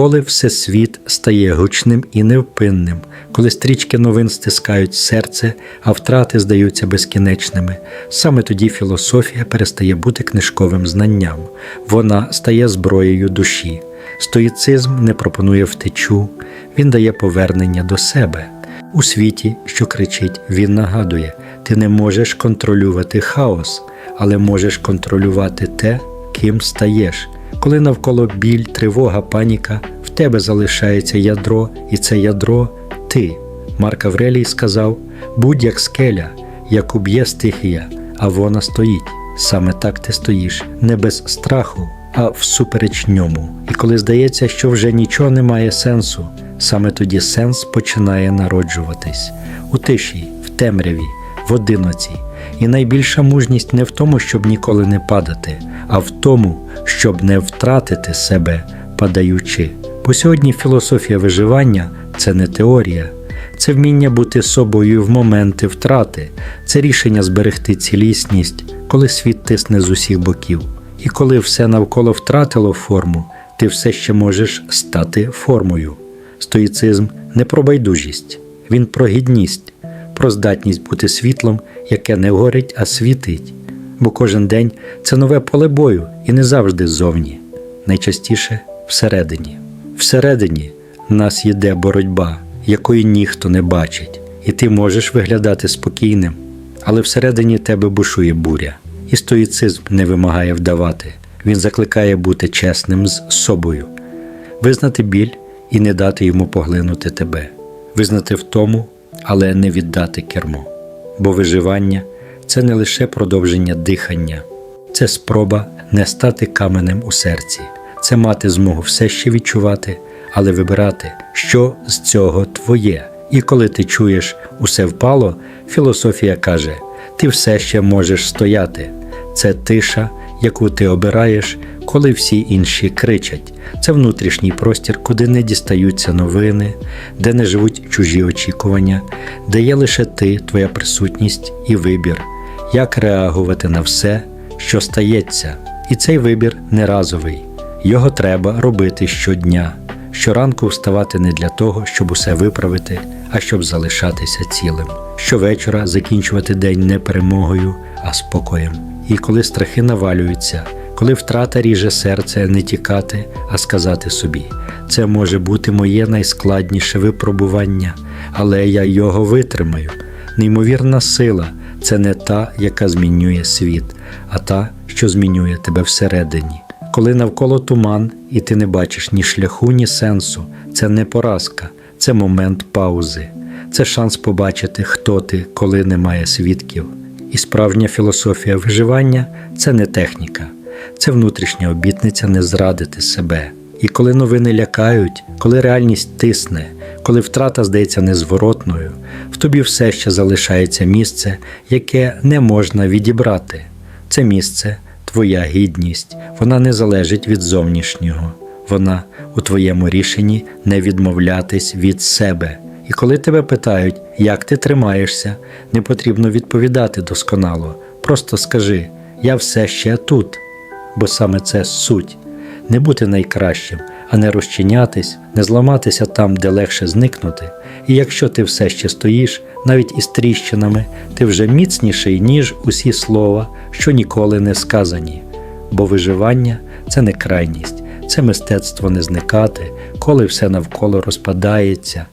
коли всесвіт стає гучним і невпинним, коли стрічки новин стискають серце, а втрати здаються безкінечними, саме тоді філософія перестає бути книжковим знанням, вона стає зброєю душі. Стоїцизм не пропонує втечу, він дає повернення до себе. У світі, що кричить, він нагадує: ти не можеш контролювати хаос, але можеш контролювати те, ким стаєш. Коли навколо біль, тривога, паніка, в тебе залишається ядро, і це ядро ти. Марк Аврелій сказав: будь як скеля, як уб'є стихія, а вона стоїть. Саме так ти стоїш, не без страху, а всупереч ньому. І коли здається, що вже нічого не має сенсу, саме тоді сенс починає народжуватись у тиші, в темряві, в одиноці. І найбільша мужність не в тому, щоб ніколи не падати, а в тому, щоб не втратити себе, падаючи. Бо сьогодні філософія виживання це не теорія, це вміння бути собою в моменти втрати, це рішення зберегти цілісність, коли світ тисне з усіх боків. І коли все навколо втратило форму, ти все ще можеш стати формою. Стоїцизм не про байдужість, він про гідність, про здатність бути світлом, яке не горить, а світить. Бо кожен день це нове поле бою і не завжди ззовні, найчастіше всередині. Всередині нас йде боротьба, якої ніхто не бачить, і ти можеш виглядати спокійним, але всередині тебе бушує буря, і стоїцизм не вимагає вдавати. Він закликає бути чесним з собою, визнати біль і не дати йому поглинути тебе, визнати втому, але не віддати кермо. Бо виживання це не лише продовження дихання, це спроба не стати каменем у серці, це мати змогу все ще відчувати, але вибирати, що з цього твоє. І коли ти чуєш усе впало, філософія каже: ти все ще можеш стояти. Це тиша, яку ти обираєш, коли всі інші кричать. Це внутрішній простір, куди не дістаються новини, де не живуть чужі очікування, де є лише ти, твоя присутність і вибір, як реагувати на все, що стається. І цей вибір не разовий. Його треба робити щодня. Щоранку вставати не для того, щоб усе виправити, а щоб залишатися цілим. Щовечора закінчувати день не перемогою, а спокоєм. І коли страхи навалюються, коли втрата ріже серце, не тікати, а сказати собі: це може бути моє найскладніше випробування, але я його витримаю. Неймовірна сила це не та, яка змінює світ, а та, що змінює тебе всередині. Коли навколо туман, і ти не бачиш ні шляху, ні сенсу, це не поразка, це момент паузи, це шанс побачити, хто ти, коли немає свідків. І справжня філософія виживання це не техніка, це внутрішня обітниця не зрадити себе. І коли новини лякають, коли реальність тисне, коли втрата здається незворотною, в тобі все ще залишається місце, яке не можна відібрати. Це місце твоя гідність, вона не залежить від зовнішнього, вона у твоєму рішенні не відмовлятись від себе. І коли тебе питають, як ти тримаєшся, не потрібно відповідати досконало. Просто скажи: я все ще тут, бо саме це суть не бути найкращим, а не розчинятись, не зламатися там, де легше зникнути. І якщо ти все ще стоїш, навіть із тріщинами, ти вже міцніший, ніж усі слова, що ніколи не сказані. Бо виживання це не крайність, це мистецтво не зникати, коли все навколо розпадається.